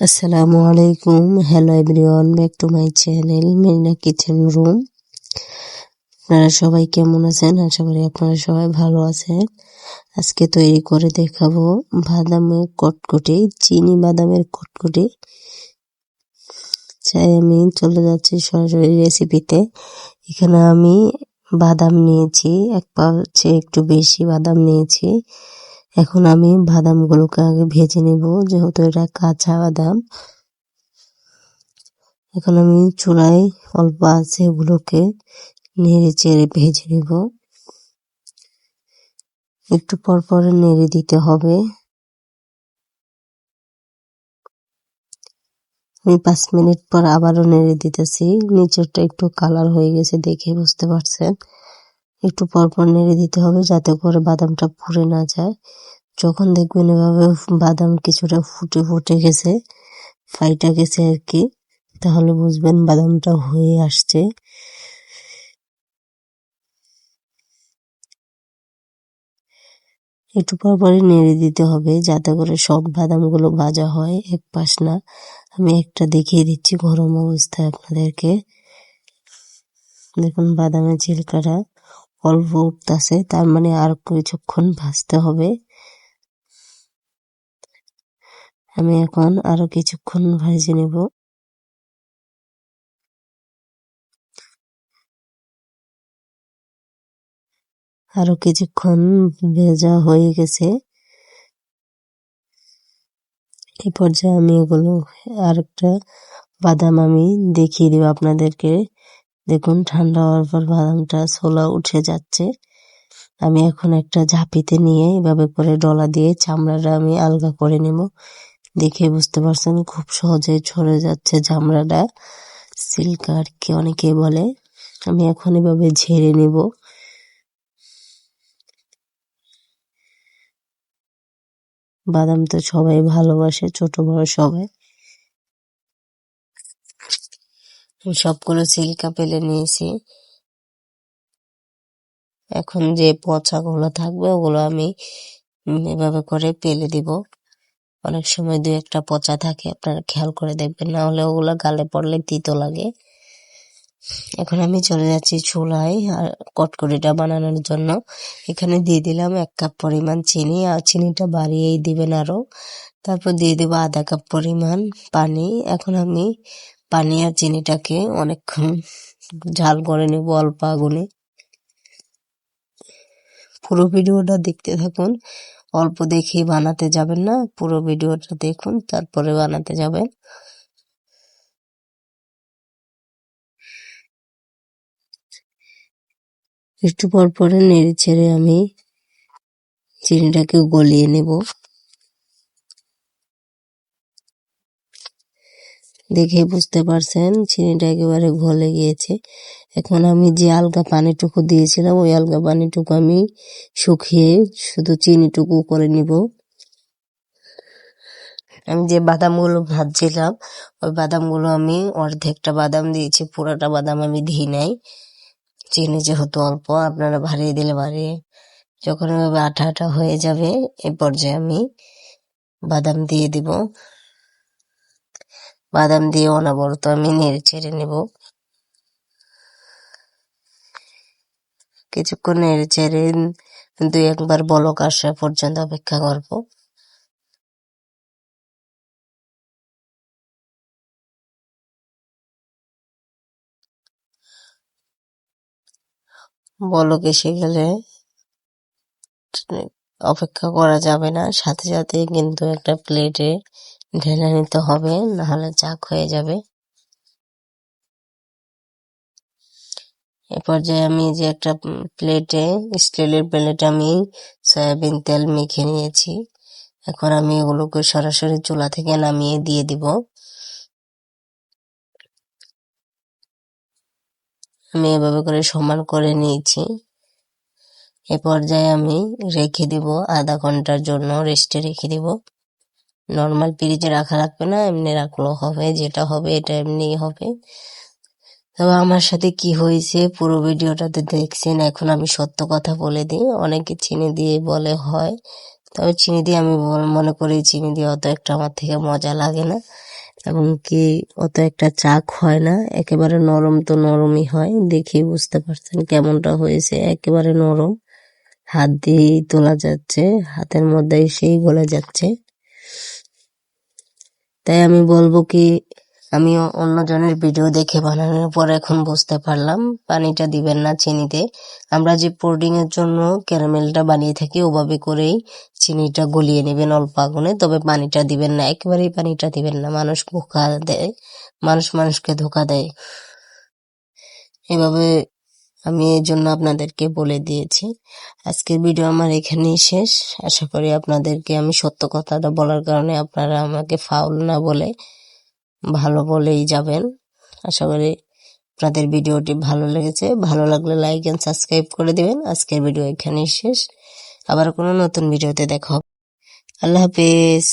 আসসালামু আলাইকুম। Hello everyone back to my channel Marina kitchen room আপনারা সবাই কেমন আছেন? আশা করি আপনারা সবাই ভালো আছেন। আজকে তৈরি করে দেখাবো বাদামের কটকটি, চিনি বাদামের কটকটি। চাই আমি চলে যাচ্ছি সরাসরি রেসিপিতে এখানে আমি বাদাম নিয়েছি, এক পাউচে একটু বেশি বাদাম নিয়েছি। এখন আমি বাদামগুলোকে আগে ভেজে নেব, যেহেতু এটা কাঁচা বাদাম। এখন আমি চুলায় অল্প আছে এগুলোকে নেড়ে চেড়ে ভেজে নেব। একটু পর পর নেড়ে দিতে হবে। আমি পাঁচ মিনিট পর আবারও নেড়ে দিতেছি। নিচেরটা একটু কালার হয়ে গেছে দেখে বুঝতে পারছেন। একটু পর পর নেড়ে দিতে হবে যাতে করে বাদামটা পুড়ে না যায়। যখন দেখবেন এভাবে বাদাম কিছুটা ফুটে ফুটে গেছে, ফাইটা গেছে আর কি, তাহলে বুঝবেন বাদামটা হয়ে আসছে। একটু পর পরে নেড়ে দিতে হবে যাতে করে সব বাদামগুলো ভাজা হয় এক পাশ না। আমি একটা দেখিয়ে দিচ্ছি গরম অবস্থায় আপনাদেরকে। দেখুন বাদামের ছিলকাটা অল্প উঠতেছে তার মানে আর কিছুক্ষণ ভাজতে হবে। আমি এখন আরও কিছুক্ষণ ভেজে নেব। আরও কিছুক্ষণ ভেজা হয়ে গেছে। এই পর্যায়ে আমি এগুলো আর একটা বাদাম আমি দেখিয়ে দিব আপনাদেরকে। দেখুন, ঠান্ডা হওয়ার পর বাদামটা ছোলা উঠে যাচ্ছে। আমি এখন একটা ঝাঁপিতে নিয়ে এভাবে করে ডলা দিয়ে চামড়াটা আমি আলগা করে নেব। দেখে বুঝতে পারছেন, খুব সহজে ছড়ে যাচ্ছে চামড়াটা। সিল্ক আর কি অনেকে বলে, আমি এখন এভাবে ঝেড়ে নেব। বাদাম তো সবাই ভালোবাসে, ছোট বড় সবাই। সবগুলো সিল্কা পেলে নিয়েছি। এখন যে পচাগুলো থাকবে, ওগুলো আমি এভাবে করে পেলে দিব। অনেক সময় দু একটা পচা থাকে, আপনারা খেয়াল করে দেখবেন, না হলে ওগুলো গালে পড়লে তিতো লাগে। এখন আমি চলে যাচ্ছি চুলায় আর কটকরিটা বানানোর জন্য। এখানে দিয়ে দিলাম এক কাপ পরিমাণ চিনি, আর চিনিটা বাড়িয়েই দিবেন আরও। তারপর দিয়ে দেবো আধা কাপ পরিমাণ পানি। এখন আমি পানি আর চিনিটাকে অনেকক্ষণ ঝাল করে নেব অল্প আগুনে। পুরো ভিডিওটা দেখতে থাকুন। অল্প দেখেই বানাতে যাবেন না, পুরো ভিডিওটা দেখুন, তারপরে বানাতে যাবেন। একটু পর পরে নেড়ে ছেড়ে আমি চিনিটাকে গলিয়ে নেব। দেখে বুঝতে পারছেন, চিনিটা একেবারে গলে গিয়েছে। এখন আমি যে আলগা পানিটুকু দিয়েছিলাম, ওই আলগা পানিটুকু আমি শুকিয়ে শুধু চিনিটুকু করে নিব। আমি যে বাদামগুলো ভাজছিলাম, ওই বাদামগুলো আমি অর্ধেকটা বাদাম দিয়েছি, পুরোটা বাদাম আমি দিই নাই। চিনি যেহেতু অল্প, আপনারা ভারিয়ে দিলে ভারিয়ে যখন আঠা আঠা হয়ে যাবে, এ পর্যায়ে আমি বাদাম দিয়ে দিব। বাদাম দিয়ে অনবরত আমি নেড়ে ছেড়ে নেব। কিছুক্ষণ নেড়ে চেড়ে দুই একবার বলক আসা পর্যন্ত অপেক্ষা করব। বলক এসে গেলে অপেক্ষা করা যাবে না। সাথে সাথে কিন্তু একটা প্লেটে ঢেলে নিতে হবে, নাহলে চাক হয়ে যাবে। এ পর্যায়ে আমি যে একটা প্লেটে, স্টিলের প্লেটে আমি সয়াবিন তেল মেখে নিয়েছি। এখন আমি এগুলোকে সরাসরি চুলা থেকে নামিয়ে দিয়ে দিব। আমি এভাবে করে সমান করে নিয়েছি। এ পর্যায়ে আমি রেখে দিব আধা ঘণ্টার জন্য রেস্টে রেখে দিব। নর্মাল ফ্রিজে রাখা লাগবে না, এমনি রাখলেও হবে, যেটা হবে এটা এমনি হবে। তবে আমার সাথে কি হয়েছে পুরো ভিডিওটাতে দেখছেন, এখন আমি সত্য কথা বলে দিই। অনেকে চিনি দিয়ে বলে হয়, তবে চিনি দিয়ে আমি মনে করি চিনি দিয়ে অত একটা আমার থেকে মজা লাগে না। এবং কি অত একটা চাক হয় না, একেবারে নরম তো নরমই হয় দেখি বুঝতে পারছেন কেমনটা হয়েছে, একেবারে নরম। হাত দিয়েই তোলা যাচ্ছে, হাতের মধ্যেই সেই গলে যাচ্ছে। তাই আমি বলব কি আমি অন্যজনের ভিডিও দেখে বানানোর পর এখন বুঝতে পারলাম, পানিটা দিবেন না চিনিতে। আমরা যে পুডিং এর জন্য ক্যারামেলটা বানিয়ে থাকি, ওভাবে করেই চিনিটা গলিয়ে নেবেন অল্প আগুনে, তবে পানিটা দিবেন না, একেবারেই পানিটা দিবেন না। মানুষ ধোকা দেয়, মানুষ মানুষকে ধোকা দেয়। এভাবে আমি এই জন্য আপনাদেরকে বলে দিয়েছি। আজকের ভিডিও আমার এখানেই শেষ। আশা করি আপনাদেরকে আমি সত্য কথাটা বলার কারণে আপনারা আমাকে ফাউল না বলে ভালো বলেই যাবেন। আশা করি আপনাদের ভিডিওটি ভালো লেগেছে। ভালো লাগলে লাইক এন্ড সাবস্ক্রাইব করে দিবেন। আজকের ভিডিও এখানেই শেষ। আবার কোনো নতুন ভিডিওতে দেখা আল্লাহ হাফিজ।